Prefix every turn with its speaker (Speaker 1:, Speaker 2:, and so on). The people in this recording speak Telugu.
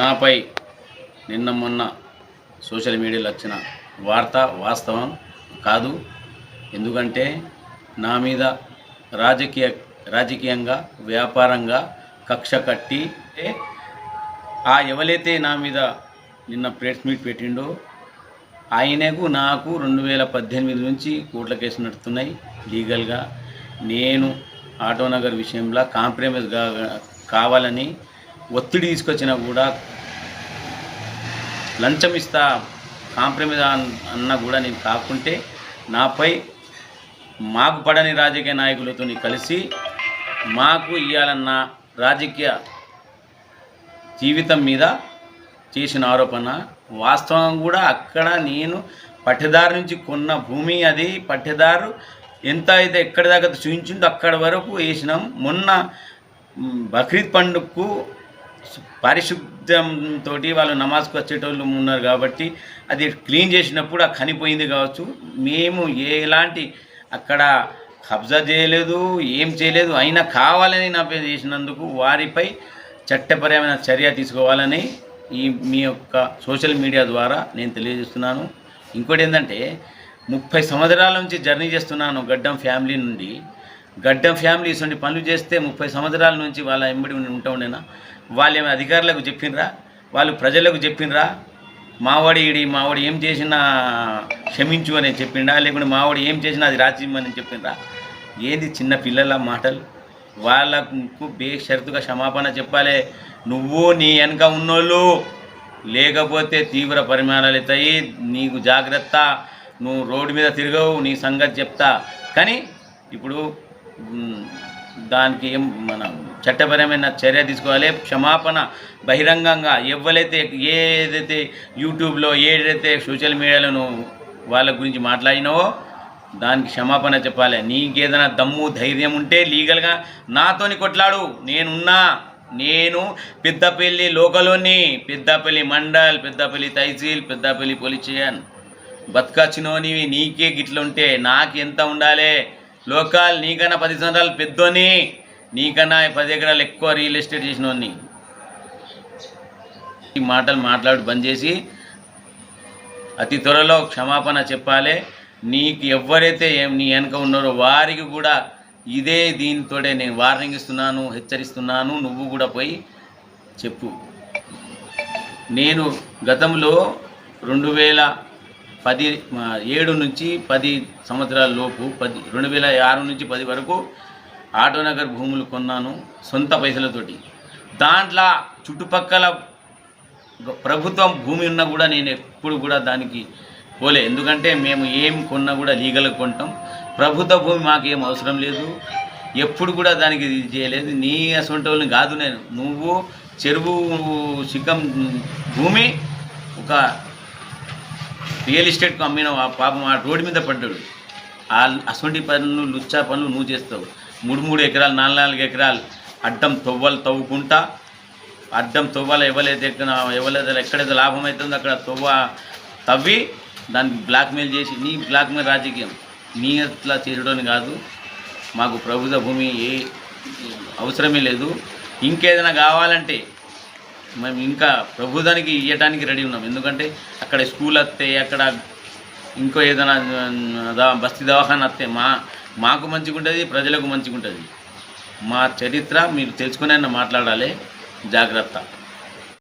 Speaker 1: నాపై నిన్న మొన్న సోషల్ మీడియాలో వచ్చిన వార్త వాస్తవం కాదు. ఎందుకంటే నా మీద రాజకీయ రాజకీయంగా వ్యాపారంగా కక్ష కట్టి ఆ ఎవరైతే నా మీద నిన్న ప్రెస్ మీట్ పెట్టిండో ఆయనకు నాకు రెండు వేల పద్దెనిమిది నుంచి కోట్ల కేసు నడుస్తున్నాయి లీగల్గా. నేను ఆటోనగర్ విషయంలో కాంప్రమైజ్ కా కావాలని ఒత్తిడి తీసుకొచ్చినా కూడా లంచం ఇస్తా కాంప్రమైజ్ అన్న అన్నా కూడా నేను కాకుంటే నాపై మాకు పడని రాజకీయ నాయకులతో కలిసి మాకు ఇవ్వాలన్న రాజకీయ జీవితం మీద చేసిన ఆరోపణ. వాస్తవం కూడా అక్కడ నేను పట్టెదారు నుంచి కొన్న భూమి అది. పట్టెదారు ఎంత అయితే ఎక్కడి దాకా చూపించిందో అక్కడి వరకు వేసినాం. మొన్న బక్రీద్ పండుగకు పారిశుద్ధ్యంతో వాళ్ళు నమాజ్కి వచ్చేటోళ్ళు ఉన్నారు కాబట్టి అది క్లీన్ చేసినప్పుడు ఆ కనిపోయింది కావచ్చు. మేము ఎలాంటి అక్కడ కబ్జా చేయలేదు ఏం చేయలేదు అయినా కావాలని నా పేరు చేసినందుకు వారిపై చట్టపరమైన చర్య తీసుకోవాలని ఈ మీ యొక్క సోషల్ మీడియా ద్వారా నేను తెలియజేస్తున్నాను. ఇంకోటి ఏంటంటే ముప్పై సంవత్సరాల నుంచి జర్నీ చేస్తున్నాను గడ్డం ఫ్యామిలీ నుండి. గడ్డం ఫ్యామిలీ ఇటువంటి పనులు చేస్తే ముప్పై సంవత్సరాల నుంచి వాళ్ళ ఎంబడి ఉండి ఉంటా ఉండేనా? వాళ్ళు ఏమైనా అధికారులకు చెప్పినరా? వాళ్ళు ప్రజలకు చెప్పినరా? మావాడి ఈడి మావాడు ఏం చేసినా క్షమించు అని చెప్పిండా లేకుంటే మావాడు ఏం చేసినా అది రాజ్యమని చెప్పిండ్రా ఏది చిన్న పిల్లల మాటలు? వాళ్ళకు బేషరతుగా క్షమాపణ చెప్పాలి. నువ్వు నీ వెనక ఉన్నోళ్ళు లేకపోతే తీవ్ర పరిమాణాలు అవుతాయి. నీకు జాగ్రత్త. నువ్వు రోడ్డు మీద తిరగవు. నీ సంగతి చెప్తా. కానీ ఇప్పుడు దానికి ఏం మన చట్టపరమైన చర్య తీసుకోవాలి. క్షమాపణ బహిరంగంగా ఎవరైతే ఏదైతే యూట్యూబ్లో ఏదైతే సోషల్ మీడియాలో వాళ్ళ గురించి మాట్లాడినావో దానికి క్షమాపణ చెప్పాలి. నీకేదైనా దమ్ము ధైర్యం ఉంటే లీగల్గా నాతోని కొట్లాడు. నేనున్నా నేను పెద్దపల్లి లోకలోని పెద్దపల్లి మండల్ పెద్దపల్లి తహసీల్ పెద్దపల్లి పోలీస్ స్టేషన్ బతకచ్చినోనివి నీకే గిట్లుంటే నాకు ఎంత ఉండాలి? లోకల్ నీకన్నా పది సంవత్సరాలు పెద్దోని నీకన్నా పది ఎకరాలు ఎక్కువ రియల్ ఎస్టేట్ చేసిన ఈ మాటలు మాట్లాడు బంద్ చేసి అతి త్వరలో క్షమాపణ చెప్పాలి. నీకు ఎవరైతే ఏం నీ వెనక ఉన్నారో వారికి కూడా ఇదే దీనితోటే నేను వార్నింగ్ ఇస్తున్నాను హెచ్చరిస్తున్నాను నువ్వు కూడా పోయి చెప్పు. నేను గతంలో రెండు వేల పది ఏడు నుంచి పది సంవత్సరాల లోపు పది రెండు వేల ఆరు నుంచి పది వరకు ఆటోనగర్ భూములు కొన్నాను సొంత పైసలతోటి. దాంట్లో చుట్టుపక్కల ప్రభుత్వం భూమి ఉన్నా కూడా నేను ఎప్పుడు కూడా దానికి పోలే. ఎందుకంటే మేము ఏం కొన్నా కూడా లీగల్గా కొంటాం. ప్రభుత్వ భూమి మాకు అవసరం లేదు. ఎప్పుడు కూడా దానికి ఇది చేయలేదు. నీ అసొంటి వాళ్ళని కాదు నేను. నువ్వు చెరువు చిక్కం భూమి ఒక రియల్ ఎస్టేట్కు అమ్మిన పాపం ఆ రోడ్డు మీద పడ్డాడు. ఆ అసొంటి పనులు లుచ్చా పనులు నువ్వు చేస్తావు. మూడు మూడు ఎకరాలు నాలుగు నాలుగు ఎకరాలు అడ్డం తవ్వలు తవ్వుకుంటా అడ్డం తవ్వాల ఎవరైతే ఎక్కడ ఎవరైతే ఎక్కడైతే లాభం అవుతుందో అక్కడ తవ్వ తవ్వి దాన్ని బ్లాక్మెయిల్ చేసి నీ బ్లాక్మెయిల్ రాజకీయం. నీ అట్లా చేరడం కాదు. మాకు ప్రభుత్వ భూమి ఏ అవసరమే లేదు. ఇంకేదైనా కావాలంటే మేము ఇంకా ప్రభుత్వానికి ఇవ్వడానికి రెడీ ఉన్నాం. ఎందుకంటే అక్కడ స్కూల్ వస్తే అక్కడ ఇంకో ఏదైనా దా బస్తీ దవాఖాన వస్తే మా మాకు మంచిగా ఉంటుంది ప్రజలకు మంచిగా ఉంటుంది మా చరిత్ర మీరు తెలుసుకునే మాట్లాడాలి. జాగ్రత్త.